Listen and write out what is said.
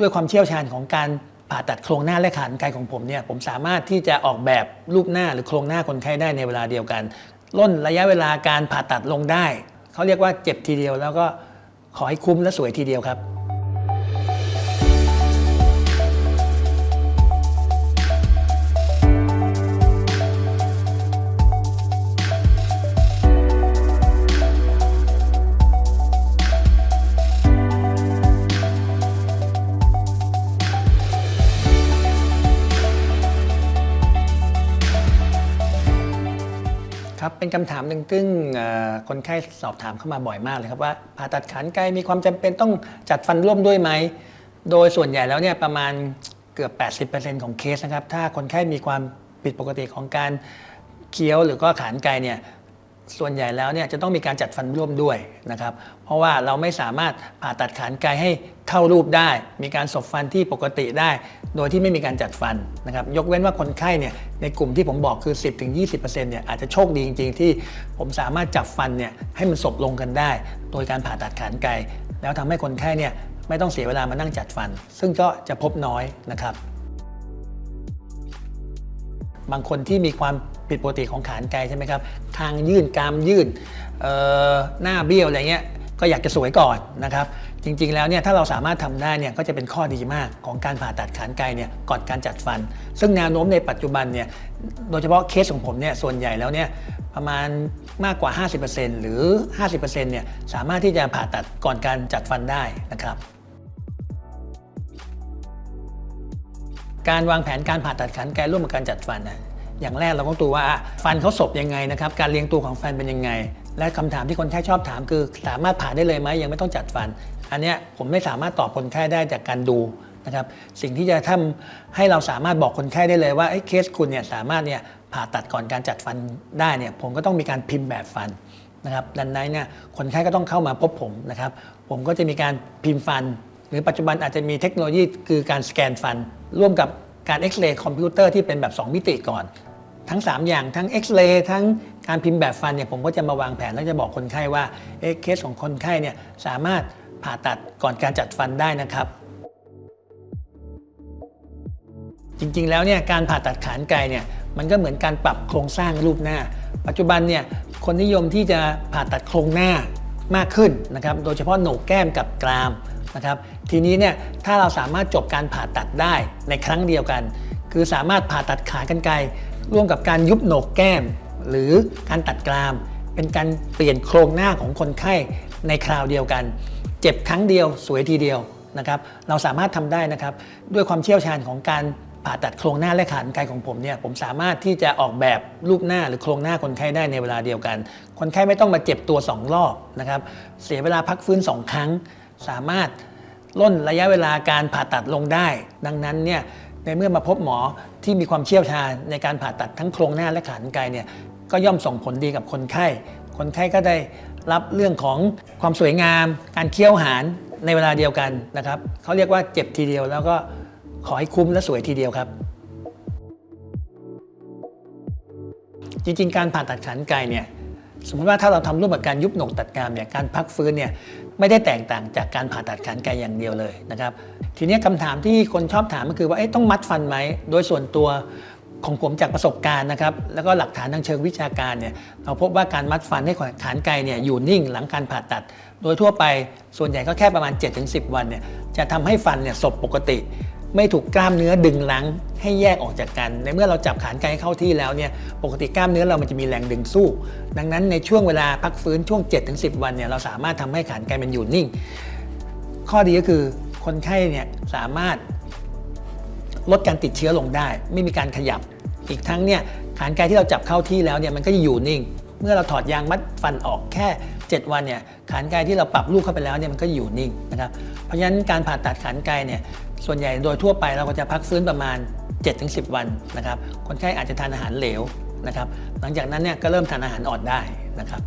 ด้วยความเชี่ยวชาญของการผ่าตัดโครงหน้าและขาไกลของผมเนี่ยผมสามารถที่จะออกแบบรูปหน้าหรือโครงหน้าคนไข้ได้ในเวลาเดียวกันล่นระยะเวลาการผ่าตัดลงได้ เขาเรียกว่าเจ็บทีเดียวแล้วก็ขอให้คุ้มและสวยทีเดียวครับ ครับเป็นคำถามหนึ่งซึ่งคนไข้สอบถามเข้ามาบ่อยมากเลยครับว่าผ่าตัดขานไกลมีความจำเป็นต้องจัดฟันร่วมด้วยไหม โดยส่วนใหญ่แล้วเนี่ยประมาณเกือบ 80%ของเคสนะครับ ถ้าคนไข้มีความผิดปกติของการเคี้ยวหรือก็ขานไกลเนี่ย ส่วนใหญ่แล้วเนี่ยจะต้องมีการจัดฟันร่วมด้วยนะครับ เพราะว่าเราไม่สามารถผ่าตัดขานไกลให้เข้ารูปได้ มีการสบฟันที่ปกติได้ โดยที่ไม่มีการจัดฟันนะครับ ยกเว้นว่าคนไข้เนี่ยในกลุ่มที่ผมบอกคือ 10-20%เนี่ยอาจจะโชคดีจริง ๆ ที่ผมสามารถจับฟันเนี่ยให้มันสบลงกันได้ โดยการผ่าตัดขานไกลแล้วทำให้คนไข้เนี่ยไม่ต้องเสียเวลามานั่งจัดฟัน ซึ่งก็จะพบน้อยนะครับ บางคนที่มีความผิดปกติของขานไกลใช่ไหมครับคางยื่นกรามยื่นหน้าเบี้ยวอะไรเงี้ยก็อยากจะสวยก่อนนะครับ จริงๆแล้วเนี่ยถ้าเราสามารถทำได้เนี่ยก็จะเป็นข้อดีมากของการผ่าตัดขานไกลเนี่ยก่อนการจัดฟัน ซึ่งแนวโน้มในปัจจุบันเนี่ยโดยเฉพาะเคสของผมเนี่ยส่วนใหญ่แล้วเนี่ยประมาณมากกว่า 50%หรือ 50%เนี่ยสามารถที่จะผ่าตัดก่อนการจัดฟันได้นะครับ การวางแผนการผ่าตัดขานไกร่วมกับการจัดฟันนะอย่างแรกเราต้องดูว่าฟันเขาศพยังไงนะครับ การเรียงตัวของฟันเป็นยังไง และคำถามที่คนไข้ชอบถามคือสามารถผ่าได้เลยไหมยังไม่ต้องจัดฟัน อันนี้ผมไม่สามารถตอบคนไข้ได้จากการดูนะครับสิ่งที่จะทำให้เราสามารถบอกคนไข้ได้เลยว่าเอ้เคสคุณเนี่ยสามารถเนี่ยผ่าตัดก่อนการจัดฟันได้เนี่ยผมก็ต้องมีการพิมพ์แบบฟันนะครับดังนั้นเนี่ยคนไข้ก็ต้องเข้ามาพบผมนะครับ ผมก็จะมีการพิมพ์ฟัน หรือปัจจุบันอาจจะมีเทคโนโลยีคือการสแกนฟัน ร่วมกับ การเอ็กซเรย์คอมพิวเตอร์ที่เป็นแบบ 2 มิติก่อน ทั้ง 3 อย่างทั้งเอ็กซเรย์ทั้งการพิมพ์แบบฟันเนี่ยผมก็จะมาวางแผนแล้วจะบอกคนไข้ว่าเอ๊ะเคสของคนไข้เนี่ยสามารถผ่าตัดก่อนการจัดฟันได้นะครับจริงๆ แล้วเนี่ยการผ่าตัดขานไกลเนี่ยมันก็เหมือนการปรับโครงสร้างรูปหน้า ปัจจุบันเนี่ยคนนิยมที่จะผ่าตัดโครงหน้า มากขึ้นนะครับ โดยเฉพาะโหนกแก้มกับกรามนะครับ ทีนี้เนี่ยถ้าเราสามารถจบการผ่าตัดได้ในครั้งเดียวกัน คือสามารถผ่าตัดขากรรไกรร่วมกับการยุบโหนกแก้ม หรือการตัดกราม เป็นการเปลี่ยนโครงหน้าของคนไข้ในคราวเดียวกัน เจ็บครั้งเดียวสวยทีเดียวนะครับ เราสามารถทำได้นะครับ ด้วยความเชี่ยวชาญของการ ผ่าตัดโครงหน้าและขานไกลของผมเนี่ยผมสามารถที่จะออกแบบรูปหน้าหรือโครงหน้าคนไข้ได้ในเวลาเดียวกัน คนไข้ไม่ต้องมาเจ็บตัว 2 รอบนะครับเสียเวลาพักฟื้น 2 ครั้ง สามารถล่นระยะเวลาการผ่าตัดลงได้ ดังนั้นเนี่ยในเมื่อมาพบหมอที่มีความเชี่ยวชาญในการผ่าตัดทั้งโครงหน้าและขานไกลเนี่ยก็ย่อมส่งผลดีกับคนไข้ คนไข้ก็ได้รับเรื่องของความสวยงาม การเคี้ยวหารในเวลาเดียวกันนะครับเขาเรียกว่าเจ็บทีเดียวแล้วก็ ขอให้คุ้มและสวยทีเดียวครับ จริงๆ การผ่าตัดขานไกลเนี่ยสมมติว่าถ้าเราทำร่วมกับการยุบหนกตัดกรามเนี่ยการพักฟื้นเนี่ยไม่ได้แตกต่างจากการผ่าตัดขานไกลอย่างเดียวเลยนะครับ ทีนี้คำถามที่คนชอบถามก็คือว่าต้องมัดฟันไหมโดยส่วนตัวของผมจากประสบการณ์นะครับแล้วก็หลักฐานทางเชิงวิชาการเนี่ยเราพบว่าการมัดฟันให้ขานไกลเนี่ยอยู่นิ่งหลังการผ่าตัด โดยทั่วไปส่วนใหญ่ก็แค่ประมาณ 7-10 วันเนี่ยจะทำให้ฟันเนี่ยสบปกติ ไม่ถูกกล้ามเนื้อดึงลังให้แยกออกจากกัน ในเมื่อเราจับขานไกลเข้าที่แล้วเนี่ยปกติกล้ามเนื้อเรามันจะมีแรงดึงสู้ ดังนั้นในช่วงเวลาพักฟื้นช่วง 7-10 วันเนี่ยเราสามารถทำให้ขานไกลมันอยู่นิ่ง ข้อดีก็คือคนไข้เนี่ยสามารถลดการติดเชื้อลงได้ ไม่มีการขยับ อีกทั้งเนี่ยขานไกลที่เราจับเข้าที่แล้วเนี่ยมันก็จะอยู่นิ่ง เมื่อเราถอดยางมัดฟันออกแค่ 7 วันเนี่ยขานไกลที่เราปรับลูกเข้าไปแล้วเนี่ยมันก็อยู่นิ่งนะครับเพราะฉะนั้นการผ่าตัดขานไกลเนี่ย ส่วนใหญ่โดยทั่วไปเราก็จะพักฟื้นประมาณ 7-10 วันนะครับ คนไข้อาจจะทานอาหารเหลวนะครับ หลังจากนั้นเนี่ยก็เริ่มทานอาหารอ่อนได้นะครับ